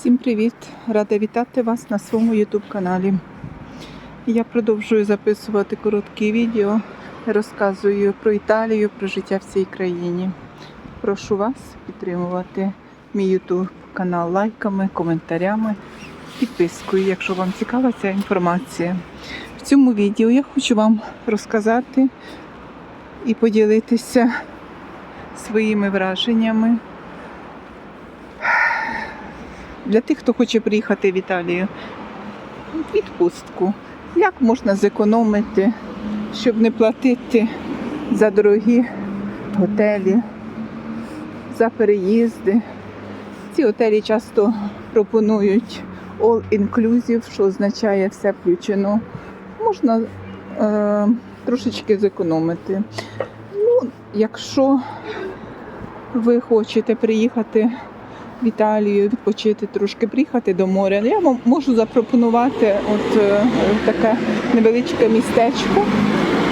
Всім привіт! Рада вітати вас на своєму YouTube каналі. Я продовжую записувати короткі відео, розказую про Італію, про життя в цій країні. Прошу вас підтримувати мій YouTube канал лайками, коментарями, підпискою, якщо вам цікава ця інформація. В цьому відео я хочу вам розказати і поділитися своїми враженнями для тих, хто хоче приїхати в Італію відпустку. Як можна зекономити, щоб не платити за дорогі готелі, за переїзди. Ці готелі часто пропонують all inclusive, що означає все включено. Можна е, трошечки зекономити. Ну, якщо ви хочете приїхати в Італію, відпочити трошки, приїхати до моря. Я вам можу запропонувати от е, таке невеличке містечко,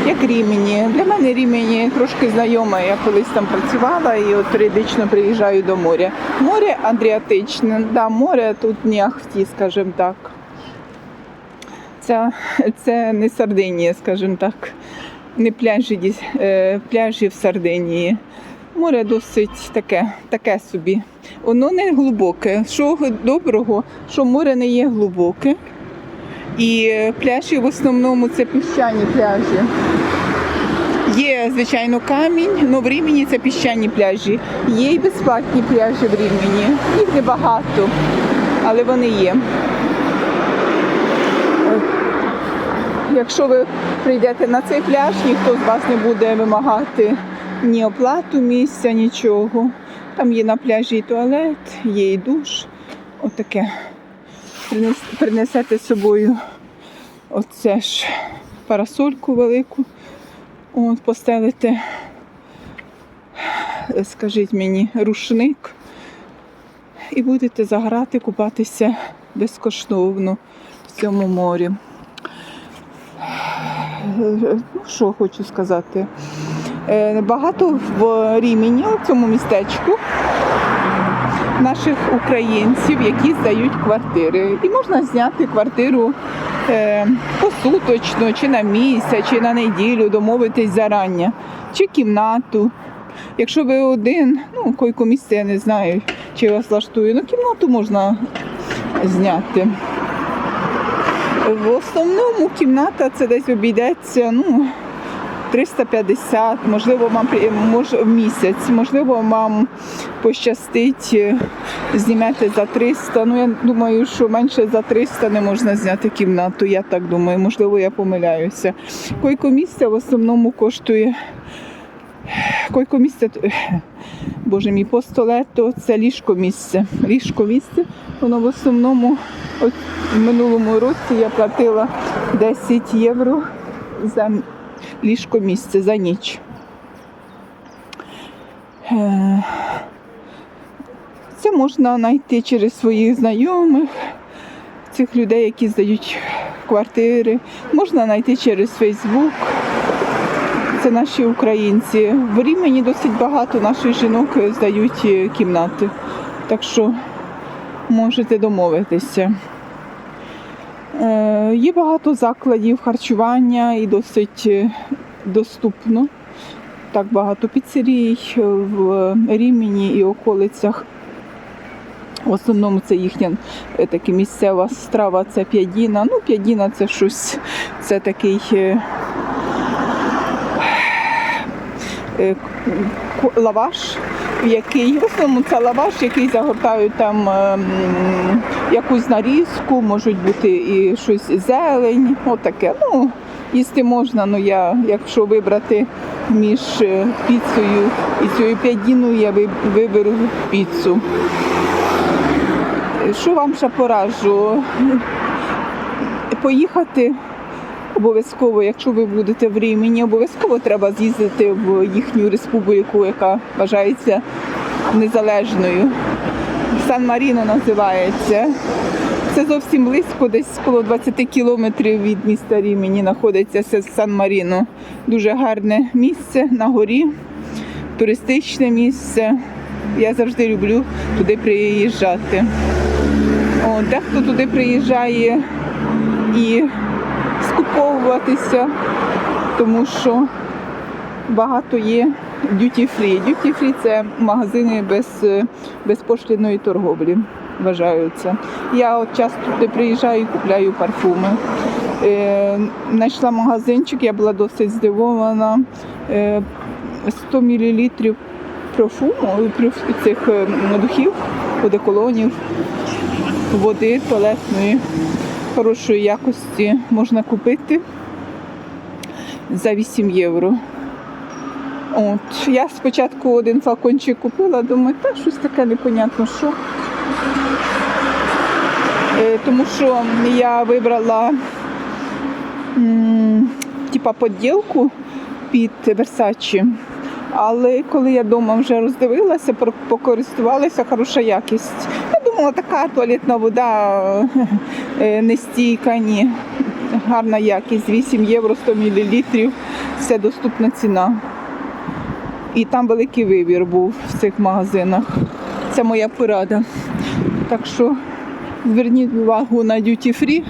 як Рімені. Для мене Рімені трошки знайома. Я колись там працювала і от періодично приїжджаю до моря. Море Адріатичне, да, море тут не ахті, скажімо так. Це, це не Сардинія, скажімо так, не пляжі, е, пляжі в Сардинії. Море досить таке, таке собі. Воно не глибоке. Що доброго, що море не є глибоке. І пляжі в основному це піщані пляжі. Є, звичайно, камінь, але в Рівні це піщані пляжі. Є і безплатні пляжі в Рівні. Їх небагато, але вони є. Якщо ви прийдете на цей пляж, ніхто з вас не буде вимагати ні оплату місця, нічого. Там є на пляжі і туалет, є і душ. Отаке. Принес- Принесете з собою оце ж парасольку велику. От, постелите, скажіть мені, рушник. І будете заграти, купатися безкоштовно в цьому морі. Ну, що хочу сказати. Е, Багато в Рімені, у цьому містечку, наших українців, які здають квартири. І можна зняти квартиру е, посуточно, чи на місяць, чи на неділю, домовитись зарання, чи кімнату. Якщо ви один, ну, койко місце я не знаю, чи вас влаштує, ну кімнату можна зняти. В основному кімната це десь обійдеться, ну, 350, можливо, вам мож, в місяць, можливо, вам пощастить, е, знімете за 300. Ну, я думаю, що менше за 300 не можна зняти кімнату, я так думаю, можливо, я помиляюся. Койко місця в основному коштує. Койко місце, боже мій, постолето це ліжко місце. Ліжко місце, воно в основному, от в минулому році я платила 10 євро за ліжко місце за ніч. Е, Це можна знайти через своїх знайомих, цих людей, які здають квартири. Можна знайти через Фейсбук. Це наші українці. В Рімені досить багато наших жінок здають е, кімнати. Так що можете домовитися. Е, Є багато закладів харчування і досить е, доступно. Так багато піцерій в Рімені і околицях. В основному це їхня е, місцева страва, це п'ядіна. Ну, п'ядіна це щось, це такий е, е, лаваш, який в основному це лаваш, який загортають там ем, якусь нарізку, можуть бути і щось зелень, отаке. Ну, їсти можна, але я, якщо вибрати між е, піцею і цією п'ядіною, я виберу піцу. Що вам ще пораджу? Поїхати обов'язково, якщо ви будете в Рімені, обов'язково треба з'їздити в їхню республіку, яка вважається незалежною. Сан-Маріно називається. Це зовсім близько, десь коло 20 кілометрів від міста Рімені знаходиться це Сан-Маріно. Дуже гарне місце на горі, туристичне місце. Я завжди люблю туди приїжджати. О, дехто туди приїжджає і скуповуватися, тому що багато є duty free. Duty free – це магазини без, е, безпошліної торговлі. Вважаються. Я от часто туди приїжджаю і купляю парфуми. Е, знайшла магазинчик, я була досить здивована. Е, 100 мл профуму, цих е, духів, одеколонів, води туалетної хорошої якості можна купити за 8 євро. От. Я спочатку один флакончик купила, думаю, та щось таке непонятно що. Е, Тому що я вибрала типа поділку під Versace. Але коли я вдома вже роздивилася, покористувалася, хороша якість. Думала, така туалетна вода е, нестійка, ні. Гарна якість, 8 євро 100 мл, все доступна ціна. І там великий вибір був в цих магазинах. Це моя порада. Так що зверніть увагу на Duty Free.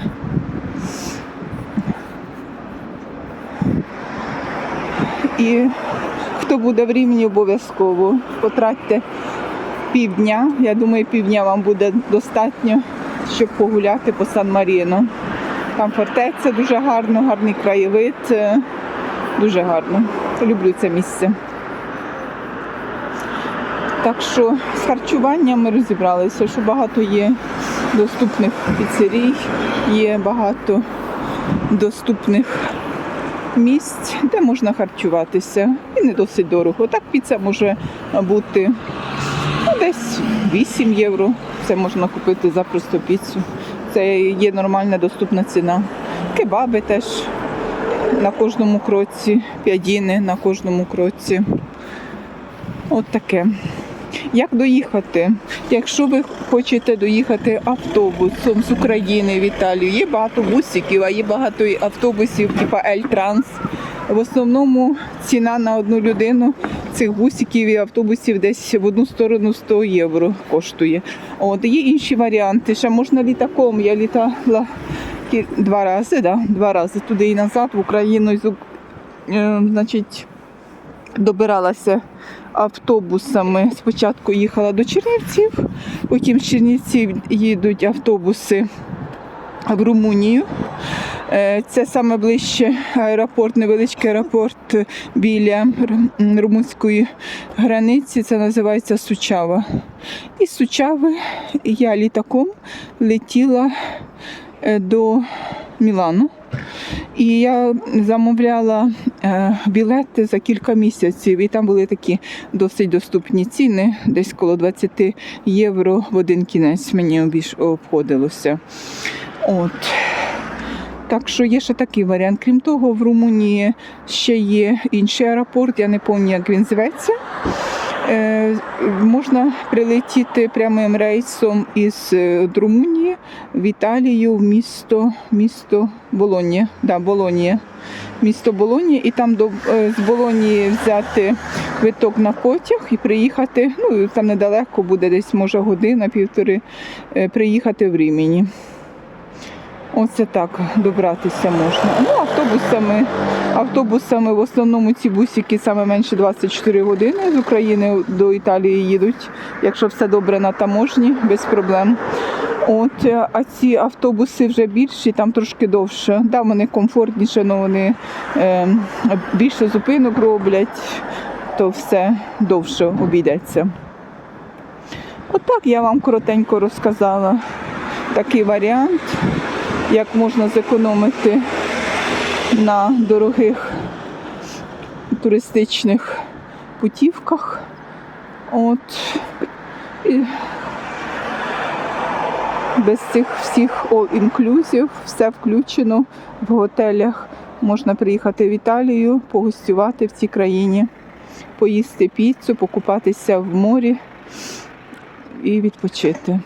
І хто буде в Рівні, обов'язково потратьте півдня. Я думаю, півдня вам буде достатньо, щоб погуляти по Сан Маріно. Там фортеця дуже гарно, гарний краєвид. Дуже гарно. Люблю це місце. Так що з харчуванням ми розібралися, що багато є доступних піцерій, є багато доступних місць, де можна харчуватися. І не досить дорого. Так піца може бути десь 8 євро. Це можна купити запросто піцу. Це є нормальна доступна ціна. Кебаби теж на кожному кроці, п'ядіни на кожному кроці. От таке. Як доїхати? Якщо ви хочете доїхати автобусом з України в Італію, є багато бусиків, а є багато автобусів, типу L-Trans. В основному ціна на одну людину цих бусиків і автобусів десь в одну сторону 100 євро коштує. От є інші варіанти. Ще можна літаком. Я літала два рази, да, два рази туди і назад в Україну. і е, Значить, добиралася автобусами. Спочатку їхала до Чернівців, потім з Чернівців їдуть автобуси в Румунію. Е, Це саме ближче аеропорт, невеличкий аеропорт біля румунської границі. Це називається Сучава. І Сучави я літаком летіла е, до Мілану. І я замовляла е, білети за кілька місяців, і там були такі досить доступні ціни, десь коло 20 євро в один кінець мені обходилося. От. Так що є ще такий варіант. Крім того, в Румунії ще є інший аеропорт, я не пам'ятаю, як він зветься. Е, можна прилетіти прямим рейсом із е, Румунії в Італію в місто, місто Болонія. Да, Болонія. Місто Болонія, і там до е, з Болонії взяти квиток на потяг і приїхати. Ну там недалеко буде, десь може година, півтори, е, приїхати в Рімені. Оце так добратися можна. Ну, автобусами, автобусами в основному ці бусики саме менше 24 години з України до Італії їдуть, якщо все добре на таможні, без проблем. От, а ці автобуси вже більші, там трошки довше. Да, вони комфортніше, але вони е, більше зупинок роблять, то все довше обійдеться. Отак я вам коротенько розказала такий варіант як можна зекономити на дорогих туристичних путівках. От. І без цих всіх all-inclusive, все включено в готелях. Можна приїхати в Італію, погостювати в цій країні, поїсти піцу, покупатися в морі і відпочити.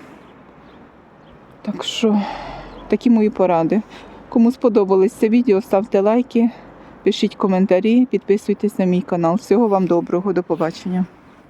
Так що такі мої поради. Кому сподобалось це відео, ставте лайки, пишіть коментарі, підписуйтесь на мій канал. Всього вам доброго, до побачення.